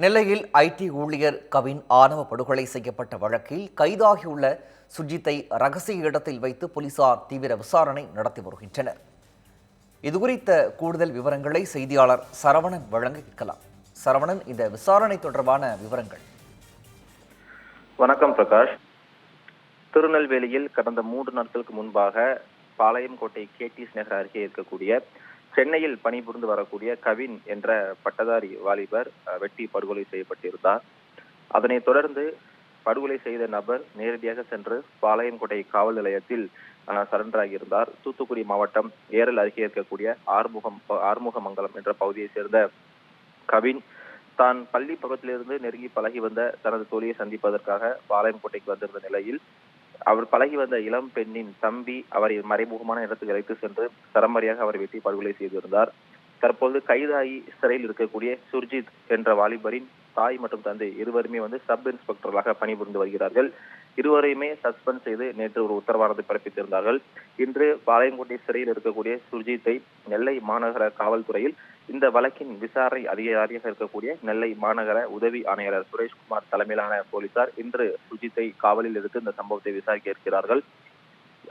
நெல்லையில் ஐடி ஊழியர் கவின் ஆணவ படுகொலை செய்யப்பட்ட வழக்கில் கைதாகியுள்ள சுஜித்தை ரகசிய இடத்தில் வைத்து போலீசார் தீவிர விசாரணை நடத்தி வருகின்றனர். இதுகுறித்த கூடுதல் விவரங்களை செய்தியாளர் சரவணன் வழங்க கேட்கலாம். சரவணன் இந்த விசாரணை தொடர்பான விவரங்கள். வணக்கம் பிரகாஷ். திருநெல்வேலியில் கடந்த மூன்று நாட்களுக்கு முன்பாக பாளையங்கோட்டை கேடிஸ் நகர் அருகே இருக்கக்கூடிய சென்னையில் பணிபுரிந்து வரக்கூடிய கவின் என்ற பட்டதாரி வாலிபர் அஹ், வெட்டி படுகொலை செய்யப்பட்டிருந்தார். அதனைத் தொடர்ந்து படுகொலை செய்த நபர் நேரடியாக சென்று பாளையங்கோட்டை காவல் நிலையத்தில் சரண்டர் இருந்தார் தூத்துக்குடி மாவட்டம் ஏரல் அருகே இருக்கக்கூடிய ஆறுமுகம் ஆறுமுகமங்கலம் என்ற பகுதியைச் சேர்ந்த கவின் தான் பள்ளி பக்கத்திலிருந்து நெருங்கி பழகி வந்த தனது தோழியை சந்திப்பதற்காக பாளையங்கோட்டைக்கு வந்திருந்த நிலையில் அவர் பழகி வந்த இளம் பெண்ணின் தம்பி அவரை மறைமுகமான இடத்துக்கு அழைத்து சென்று சரமாரியாக அவரை வெட்டி படுகொலை செய்திருந்தார். தற்போது கைதாகி சிறையில் இருக்கக்கூடிய சுர்ஜித் என்ற வாலிபரின் தாய் மற்றும் தந்தை இருவருமே வந்து சப் இன்ஸ்பெக்டர்களாக பணிபுரிந்து வருகிறார்கள். இருவரையுமே சஸ்பெண்ட் செய்து நேற்று ஒரு உத்தரவாதத்தை பிறப்பித்திருந்தார்கள். இன்று பாளையங்கோட்டை சிறையில் இருக்கக்கூடிய சுர்ஜித்தை நெல்லை மாநகர காவல்துறையில் இந்த வழக்கின் விசாரணை அதிகாரியாக இருக்கக்கூடிய நெல்லை மாநகர உதவி ஆணையாளர் சுரேஷ்குமார் தலைமையிலான போலீசார் இன்று சுஜித்தை காவலில் எடுத்து இந்த சம்பவத்தை விசாரிக்க இருக்கிறார்கள்.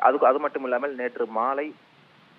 அது அது மட்டும் இல்லாமல் நேற்று மாலை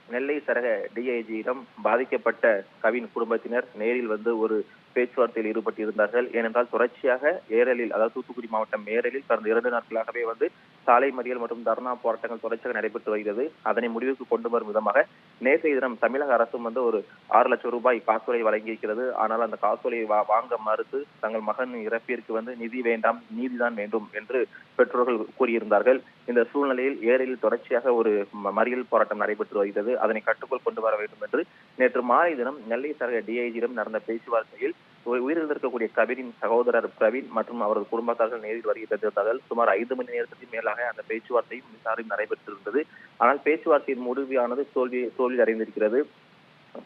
நெல்லை சரக டிஐஜியிடம் பாதிக்கப்பட்ட கவின் குடும்பத்தினர் நேரில் வந்து ஒரு பேச்சுவார்த்தையில் ஈடுபட்டிருந்தார்கள். ஏனென்றால் தொடர்ச்சியாக ஏரலில் அதாவது தூத்துக்குடி மாவட்டம் ஏரலில் கடந்த இரண்டு நாட்களாகவே வந்து சாலை மறியல் மற்றும் தர்ணா போராட்டங்கள் தொடர்ச்சியாக நடைபெற்று வருகிறது. அதனை முடிவுக்கு கொண்டு வரும் விதமாக நேற்றைய தினம் தமிழக அரசும் வந்து ஒரு ஆறு லட்சம் ரூபாய் காசோலை வழங்கியிருக்கிறது. ஆனால் அந்த காசோலையை வாங்க மறுத்து தங்கள் மகன் இறப்பிற்கு வந்து நிதி வேண்டாம் நீதிதான் வேண்டும் என்று பெற்றோர்கள் கூறியிருந்தார்கள். இந்த சூழ்நிலையில் ஏரலில் தொடர்ச்சியாக ஒரு மறியல் போராட்டம் நடைபெற்று வருகிறது. அதனை கட்டுக்குள் கொண்டு வர வேண்டும் என்று நேற்று மாலை தினம் நெல்லை சரக டிஐஜியிடம் நடந்த பேச்சுவார்த்தையில் உயிரிழந்திருக்கக்கூடிய கவினின் சகோதரர் பிரவீன் மற்றும் அவரது குடும்பத்தார்கள் நேரில் வருகை தந்திருந்தார்கள். சுமார் ஐந்து மணி நேரத்துக்கு மேலாக அந்த பேச்சுவார்த்தையும் விசாரணை நடைபெற்றிருந்தது. ஆனால் பேச்சுவார்த்தையின் முடிவானது தோல்வி தோல்வி அடைந்திருக்கிறது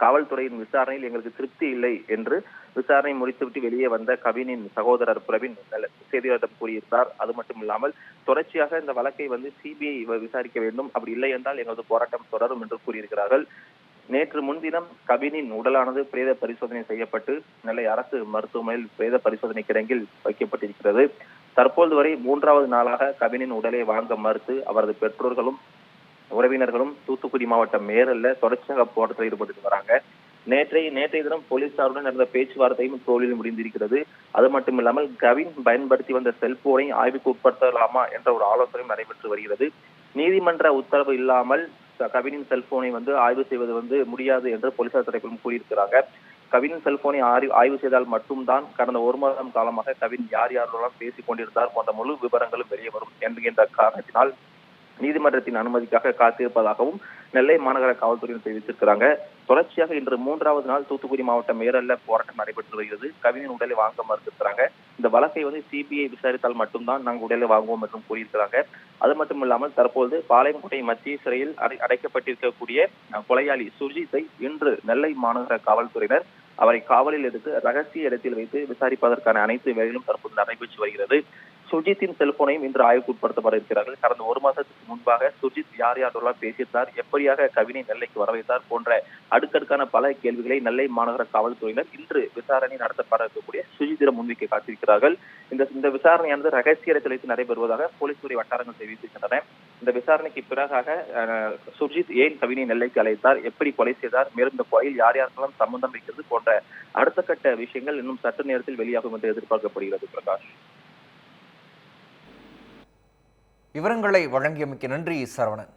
காவல்துறையின் விசாரணையில் எங்களுக்கு திருப்தி இல்லை என்று விசாரணை முடித்துவிட்டு வெளியே வந்த கவினின் சகோதரர் பிரவீன் நல்ல- செய்தியாளரிடம் கூறியிருந்தார். அது மட்டும் இல்லாமல் தொடர்ச்சியாக இந்த வழக்கை வந்து சிபிஐ விசாரிக்க வேண்டும். அப்படி இல்லை என்றால் எங்களது போராட்டம் தொடரும் என்று கூறியிருக்கிறார்கள். நேற்று முன்தினம் கவினின் உடலானது பிரேத பரிசோதனை செய்யப்பட்டு நெல்லை அரசு மருத்துவமனையில் பிரேத பரிசோதனை கிடங்கில் வைக்கப்பட்டிருக்கிறது. தற்போது வரை மூன்றாவது நாளாக கவினின் உடலை வாங்க மறுத்து அவரது பெற்றோர்களும் உறவினர்களும் தூத்துக்குடி மாவட்டம் மேரல்ல தொடர்ச்சியாக போராட்டத்தில் ஈடுபட்டு வராங்க. நேற்றைய நேற்றைய தினம் போலீசாருடன் நடந்த பேச்சுவார்த்தையும் தோழில் முடிந்திருக்கிறது. அது மட்டும் இல்லாமல் கவின் பயன்படுத்தி வந்த செல்போனை ஆய்வுக்கு உட்படுத்தலாமா என்ற ஒரு ஆலோசனையும் நடைபெற்று வருகிறது. நீதிமன்ற உத்தரவு இல்லாமல் கவினின் செல்போனை வந்து ஆய்வு செய்வது வந்து முடியாது என்று போலீசார் தரப்பிலும் கூறியிருக்கிறாங்க. கவினின் செல்போனை ஆய்வு ஆய்வு செய்தால் மட்டும்தான் கடந்த ஒரு மாதம் காலமாக கவின் யார் யாரோட பேசிக் கொண்டிருந்தார் போன்ற முழு விவரங்களும் வெளியே வரும் என்கின்ற காரணத்தினால் நீதிமன்றத்தின் அனுமதிக்காக காத்திருப்பதாகவும் நெல்லை மாநகர காவல்துறையினர் தெரிவித்திருக்கிறாங்க. தொடர்ச்சியாக இன்று மூன்றாவது நாள் தூத்துக்குடி மாவட்டம் மேரல்ல போராட்டம் நடைபெற்று வருகிறது. கவிஞன் உடலை வாங்க மறுத்திருக்கிறாங்க. இந்த வழக்கை வந்து சிபிஐ விசாரித்தால் மட்டும்தான் நாங்கள் உடலை வாங்குவோம் என்றும் கூறியிருக்கிறாங்க. அது மட்டும் இல்லாமல் தற்போது பாளையங்கோட்டை மத்திய சிறையில் அடை அடைக்கப்பட்டிருக்கக்கூடிய கொலையாளி சுர்ஜித்தை இன்று நெல்லை மாநகர காவல்துறையினர் அவரை காவலில் எடுத்து ரகசிய இடத்தில் வைத்து விசாரிப்பதற்கான அனைத்து வேலைகளும் தற்போது நடைபெற்று வருகிறது. சுர்ஜித்தின் செல்போனையும் இன்று ஆய்வுக்குட்படுத்தப்பட இருக்கிறார்கள். கடந்த ஒரு மாதத்துக்கு முன்பாக சுர்ஜித் யார் யாரெல்லாம் பேசியிருந்தார். எப்படியாக கவினை நெல்லைக்கு வரவைத்தார் போன்ற அடுக்கடுக்கான பல கேள்விகளை நெல்லை மாநகர காவல்துறையினர் இன்று விசாரணை நடத்தப்பட இருக்கக்கூடிய சுஜித்திடம் முன்வைக்க காத்திருக்கிறார்கள். இந்த இந்த விசாரணையானது ரகசிய இடத்திலிருந்து நடைபெறுவதாக போலீஸ் துறை வட்டாரங்கள் தெரிவித்திருக்கின்றன. இந்த விசாரணைக்கு பிறகாக அஹ், சுர்ஜித் ஏன் கவினை நெல்லைக்கு அழைத்தார்? எப்படி கொலை செய்தார்? மேலும் இந்த கொலையில் யார் யாருக்கெல்லாம் சம்பந்தம் வைக்கிறது போன்ற அடுத்த கட்ட விஷயங்கள் இன்னும் சற்று நேரத்தில் வெளியாகும் என்று எதிர்பார்க்கப்படுகிறது பிரகாஷ். விவரங்களை வழங்கியமைக்கு நன்றி சரவணன்.